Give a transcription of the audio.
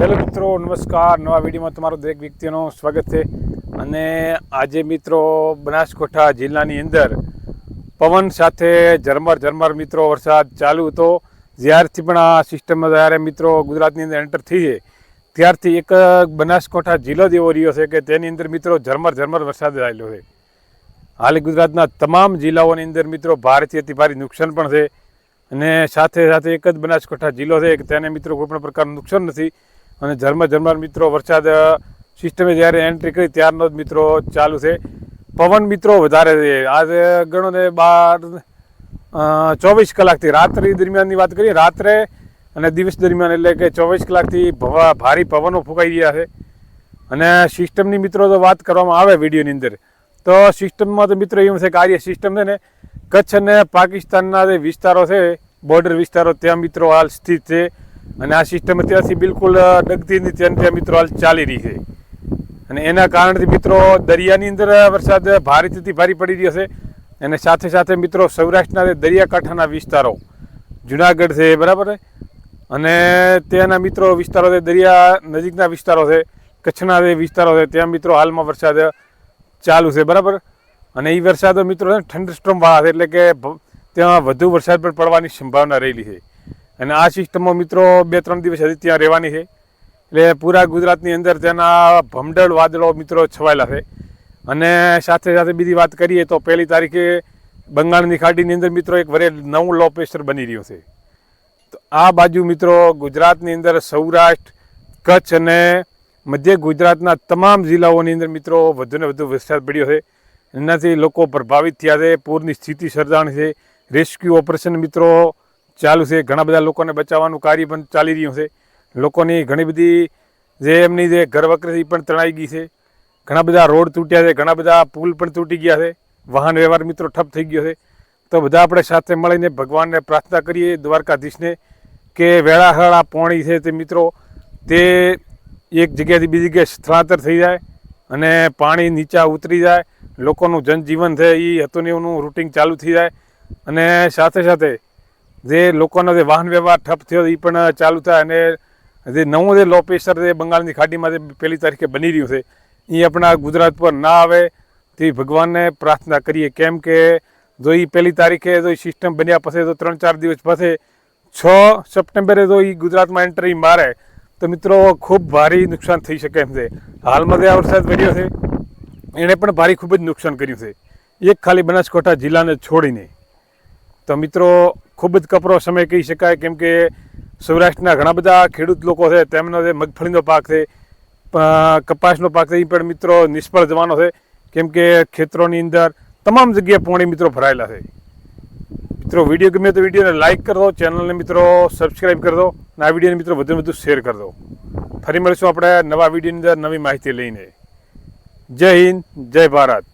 Hello મિત્રો, નમસ્કાર. નવા વિડીયોમાં તમારું દરેક વ્યક્તિનું સ્વાગત છે. અને આજે મિત્રો બનાસકાંઠા જિલ્લાની અંદર પવન સાથે ઝરમર ઝરમર મિત્રો વરસાદ ચાલુ હતો. જ્યારથી પણ આ સિસ્ટમમાં જ્યારે મિત્રો ગુજરાતની અંદર એન્ટર થઈ છે ત્યારથી એક બનાસકાંઠા જિલ્લો જ એવો રહ્યો છે કે તેની અંદર મિત્રો ઝરમર ઝરમર વરસાદ આવેલો છે. હાલ ગુજરાતના તમામ જિલ્લાઓની અંદર મિત્રો ભારેથી અતિ ભારે નુકસાન પણ છે. અને સાથે સાથે એક જ બનાસકાંઠા જિલ્લો છે કે તેને મિત્રો કોઈ પણ પ્રકારનું નુકસાન નથી. અને ઝરમર ઝરમર મિત્રો, વરસાદ સિસ્ટમે જ્યારે એન્ટ્રી કરી ત્યારનો જ મિત્રો ચાલુ છે. પવન મિત્રો વધારે છે. આજે ગણો ને બાર ચોવીસ કલાકથી રાત્રિ દરમિયાનની વાત કરીએ, રાત્રે અને દિવસ દરમિયાન એટલે કે ચોવીસ કલાકથી ભારે પવનો ફૂંકાઈ રહ્યા છે. અને સિસ્ટમની મિત્રો તો વાત કરવામાં આવે વિડીયોની અંદર. તો સિસ્ટમમાં તો મિત્રો એવું છે કે આ સિસ્ટમ છે ને, કચ્છ અને પાકિસ્તાનના જે વિસ્તારો છે બોર્ડર વિસ્તારો, ત્યાં મિત્રો હાલ સ્થિત છે. અને આ સિસ્ટમ અત્યારથી બિલકુલ ડગતી નથી ત્યાં ત્યાં મિત્રો હાલ ચાલી રહી છે. અને એના કારણથી મિત્રો દરિયાની અંદર વરસાદ ભારેથી ભારે પડી રહ્યો છે. અને સાથે સાથે મિત્રો સૌરાષ્ટ્રના દરિયાકાંઠાના વિસ્તારો, જુનાગઢ છે, બરાબર અને ત્યાંના મિત્રો વિસ્તારો છે, દરિયા નજીકના વિસ્તારો છે, કચ્છના જે વિસ્તારો છે, ત્યાં મિત્રો હાલમાં વરસાદ ચાલુ છે, બરાબર? અને એ વરસાદો મિત્રો ને છે, એટલે કે ત્યાં વધુ વરસાદ પણ પડવાની સંભાવના રહેલી છે. અને આ સિસ્ટમમાં મિત્રો બે, ત્રણ દિવસ હજી ત્યાં રહેવાની છે. એટલે પૂરા ગુજરાતની અંદર તેના ભમડળ વાદળો મિત્રો છવાયેલા છે. અને સાથે સાથે બીજી વાત કરીએ તો પહેલી તારીખે બંગાળની ખાડીની અંદર મિત્રો એક વરે નવું લો પ્રેશર બની રહ્યું છે. તો આ બાજુ મિત્રો ગુજરાતની અંદર સૌરાષ્ટ્ર, કચ્છ અને મધ્ય ગુજરાતના તમામ જિલ્લાઓની અંદર મિત્રો વધુને વધુ વરસાદ પડ્યો છે. એનાથી લોકો પ્રભાવિત થયા છે, પૂરની સ્થિતિ સર્જાણી છે. રેસ્ક્યુ ઓપરેશન મિત્રો ચાલુ છે. ઘણા બધા લોકોને બચાવવાનું કાર્ય પણ ચાલી રહ્યું છે. લોકોની ઘણી બધી જે એમની જે ઘર વકરી પણ તણાઈ ગઈ છે. ઘણા બધા રોડ તૂટ્યા છે. ઘણા બધા પુલ પણ તૂટી ગયા છે. વાહન વ્યવહાર મિત્રો ઠપ થઈ ગયો છે. તો બધા આપણે સાથે મળીને ભગવાનને પ્રાર્થના કરીએ, દ્વારકાધીશને, કે વેળાહળ પોણી છે તે મિત્રો, તે એક જગ્યાએથી બીજી જગ્યાએ સ્થળાંતર થઈ જાય અને પાણી નીચા ઉતરી જાય. લોકોનું જનજીવન છે એ હતું ને એનું રૂટિંગ ચાલુ થઈ જાય. અને સાથે સાથે જે લોકોનો જે વાહન વ્યવહાર ઠપ થયો એ પણ ચાલુ થાય અને જે નવું જે લો પ્રેશર જે બંગાળની ખાડીમાં જે પહેલી તારીખે બની રહ્યું છે એ આપણા ગુજરાત પર ના આવે. તે ભગવાનને પ્રાર્થના કરીએ, કેમ કે જો એ પહેલી તારીખે જો એ સિસ્ટમ બન્યા પછી તો ત્રણ ચાર દિવસ પછી છ સપ્ટેમ્બરે જો એ ગુજરાતમાં એન્ટ્રી મારે, તો મિત્રો ખૂબ ભારે નુકસાન થઈ શકે એમ છે. હાલમાં જે આ વરસાદ પડ્યો છે, એણે પણ ભારે ખૂબ જ નુકસાન કર્યું છે. એક ખાલી બનાસકાંઠા જિલ્લાને છોડીને. તો મિત્રો ખૂબ જ કપરો સમય કહી શકાય, કેમ કે સૌરાષ્ટ્રના ઘણા બધા ખેડૂત લોકો છે, તેમનો જે મગફળીનો પાક છે કપાસનો પાક છે એ પણ મિત્રો નિષ્ફળ જવાનો છે. કેમ કે ખેતરોની અંદર તમામ જગ્યાએ પોણી મિત્રો ભરાયેલા છે. મિત્રો, વીડિયો ગમે તો વિડીયોને લાઇક કરો ચેનલને મિત્રો સબસ્ક્રાઈબ કરી દો અને આ વિડીયોને મિત્રો વધુ વધુ શેર કરી દો ફરી મળીશું આપણે નવા વિડીયોની અંદર નવી માહિતી લઈને. જય હિન્દ, જય ભારત.